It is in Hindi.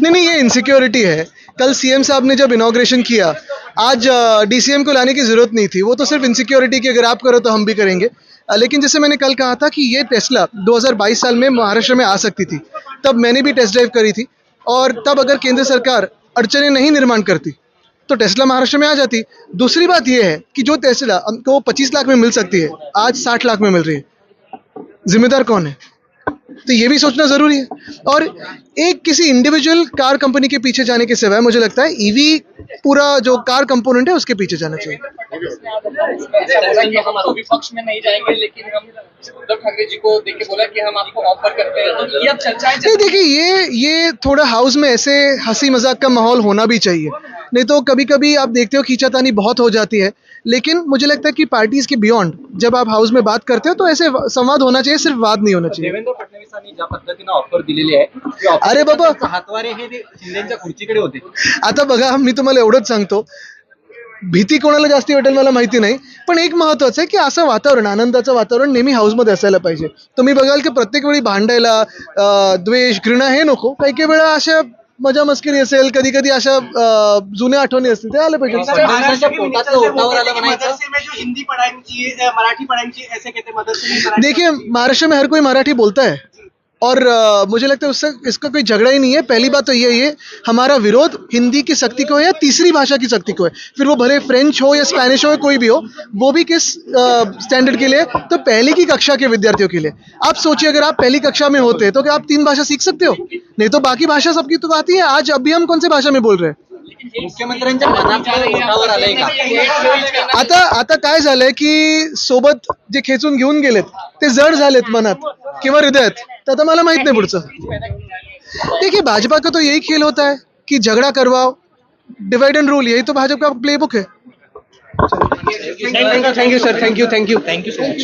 नहीं नहीं, ये इनसिक्योरिटी है। कल सीएम साहब ने जब इनाग्रेशन किया, आज डीसीएम को लाने की ज़रूरत नहीं थी। वो तो सिर्फ़ इनसिक्योरिटी की, अगर आप करो तो हम भी करेंगे। लेकिन जैसे मैंने कल कहा था कि ये टेस्ला 2022 साल में महाराष्ट्र में आ सकती थी। तब मैंने भी टेस्ट ड्राइव करी थी। और तब अगर केंद्र सरकार अड़चने नहीं निर्माण करती तो टेस्ला महाराष्ट्र में आ जाती। दूसरी बात यह है कि जो टेस्ला हमको 25 लाख में मिल सकती है। आज 60 लाख में मिल रही है। जिम्मेदार कौन है? तो ये भी सोचना ज़रूरी है। और एक किसी इंडिविजुअल कार कंपनी के पीछे जाने के सिवाय मुझे लगता है ईवी पूरा जो कार कंपोनेंट है, उसके पीछे जाना चाहिए। लेकिन उद्धव ठाकरे जी को देखिए, ये ये थोड़ा हाउस में ऐसे हँसी मज़ाक का माहौल होना भी चाहिए। नहीं तो कभी कभी आप देखते हो खींचातानी बहुत हो जाती है। लेकिन मुझे लगता है कि पार्टीज़ के बियॉन्ड जब आप हाउस में बात करते हो तो ऐसे संवाद होना चाहिए सिर्फ़ वाद नहीं होना चाहिए। देवेंद्र फडणवीसांनी ज्या पद्धतीनं ऑफ़र दिलेली आहे अरे बाबा. हातवारे हे शिंदेच्या खुर्चीकडे होते. आता बघा मी तुम्हाला एवढंच सांगतो. भीती कोणाला जास्ती वाटेल मला माहिती नाही पण एक महत्वाचं आहे की असं वातावरण आनंदाचं वातावरण नेहमी हाऊसमध्ये असायला पाहिजे. तुम्ही बघाल की प्रत्येक वेळी भांडायला द्वेष घृणा हे नको. काही काही वेळा अशा मज़ा मस्करी असेल. कधी कधी अशा जुन्या आठवणी असतील. ते आले पाहिजे. देखिए महाराष्ट्र में हर कोई मराठी बोलता है. और अ, मुझे लगता है उससे इसका कोई झगड़ा ही नहीं है। पहली बात तो ये है हमारा विरोध हिंदी की शक्ति को है या तीसरी भाषा की शक्ति को है? फिर वो भले फ्रेंच हो या स्पेनिश हो या कोई भी हो वो भी किस स्टैंडर्ड के लिए? तो पहली की कक्षा के विद्यार्थियों के लिए। आप सोचिए अगर आप पहली कक्षा में होते तो क्या आप तीन भाषा सीख सकते हो? नहीं तो बाकी भाषा सबकी तो आती है। आज अभी हम कौन सी भाषा में बोल रहे हैं? का आता आता काय झालंय की सोबत जे खेचून घेऊन गेलेत ते जड झालेत मनात किंवा हृदयात. तर आता मला नहीं नाही पुढचं. देखिए भाजपा का तो यही खेल होता है कि झगड़ा करवाओ डिवाइड एंड रूल यही तो भाजपा का प्ले बुक है thank you sir thank you thank you thank you so much